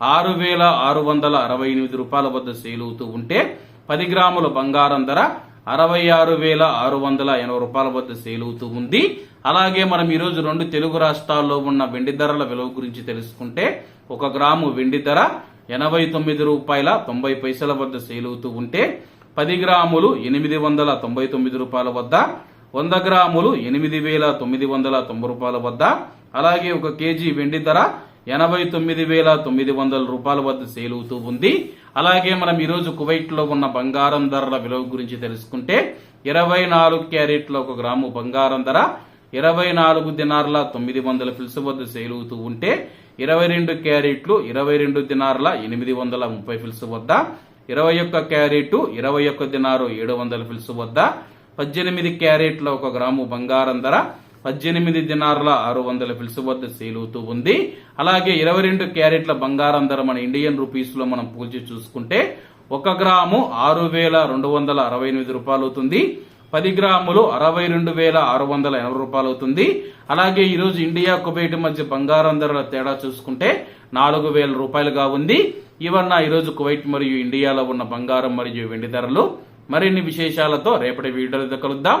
ఆరు వేల ఆరు వందల అరవై ఎనిమిది రూపాయల వద్ద సేల్ అవుతూ ఉంటే పది గ్రాముల బంగారం ధర అరవై ఆరు వేల ఆరు వందల ఎనభై రూపాయల వద్ద సేల్ అవుతూ ఉంది. అలాగే మనం ఈరోజు రెండు తెలుగు రాష్ట్రాల్లో ఉన్న వెండి ధరల విలువ గురించి తెలుసుకుంటే ఒక గ్రాము వెండి ధర ఎనభై తొమ్మిది రూపాయల తొంభై పైసల వద్ద సేల్ అవుతూ ఉంటే పది గ్రాములు ఎనిమిది వందల తొంభై తొమ్మిది రూపాయల వద్ద వంద గ్రాములు ఎనిమిది వేల తొమ్మిది వందల తొంభై రూపాయల వద్ద అలాగే ఒక కేజీ వెండి ధర ఎనభై తొమ్మిది వేల తొమ్మిది వందల రూపాయల వద్ద సేల్ అవుతూ ఉంది. అలాగే మనం ఈరోజు కువైట్లో ఉన్న బంగారం ధరల విలువ గురించి తెలుసుకుంటే ఇరవై నాలుగు క్యారెట్ల ఒక గ్రాము బంగారం ధర ఇరవై నాలుగు దినార్ల తొమ్మిది వందల ఫిల్స్ వద్ద సేల్ అవుతూ ఉంటే ఇరవై రెండు క్యారెట్లు ఇరవై రెండు దినార్ల ఎనిమిది వందల ముప్పై ఫిల్స్ వద్ద ఇరవై ఒక్క క్యారెట్ ఇరవై ఒక్క దినారు ఏడు వందల ఫిల్స్ వద్ద పద్దెనిమిది క్యారెట్ల ఒక గ్రాము బంగారం ధర పద్దెనిమిది దినార్ల ఆరు వందల పిలుసు వద్ద సేల్ అవుతూ ఉంది. అలాగే ఇరవై రెండు క్యారెట్ల బంగారం ధర మన ఇండియన్ రూపీస్లో మనం పోల్చి చూసుకుంటే ఒక గ్రాము ఆరు వేల రెండు వందల అరవై ఎనిమిది రూపాయలు అవుతుంది. పది గ్రాములు అరవై రెండు వేల ఆరు వందల ఎనభై రూపాయలు అవుతుంది. అలాగే ఈరోజు ఇండియా కువైట్ మధ్య బంగారం ధరల తేడా చూసుకుంటే నాలుగు వేల రూపాయలుగా ఉంది. ఇవన్న ఈరోజు కువైట్ మరియు ఇండియాలో ఉన్న బంగారం మరియు వెండి ధరలు. మరిన్ని విశేషాలతో రేపటి వీడియో కలుద్దాం.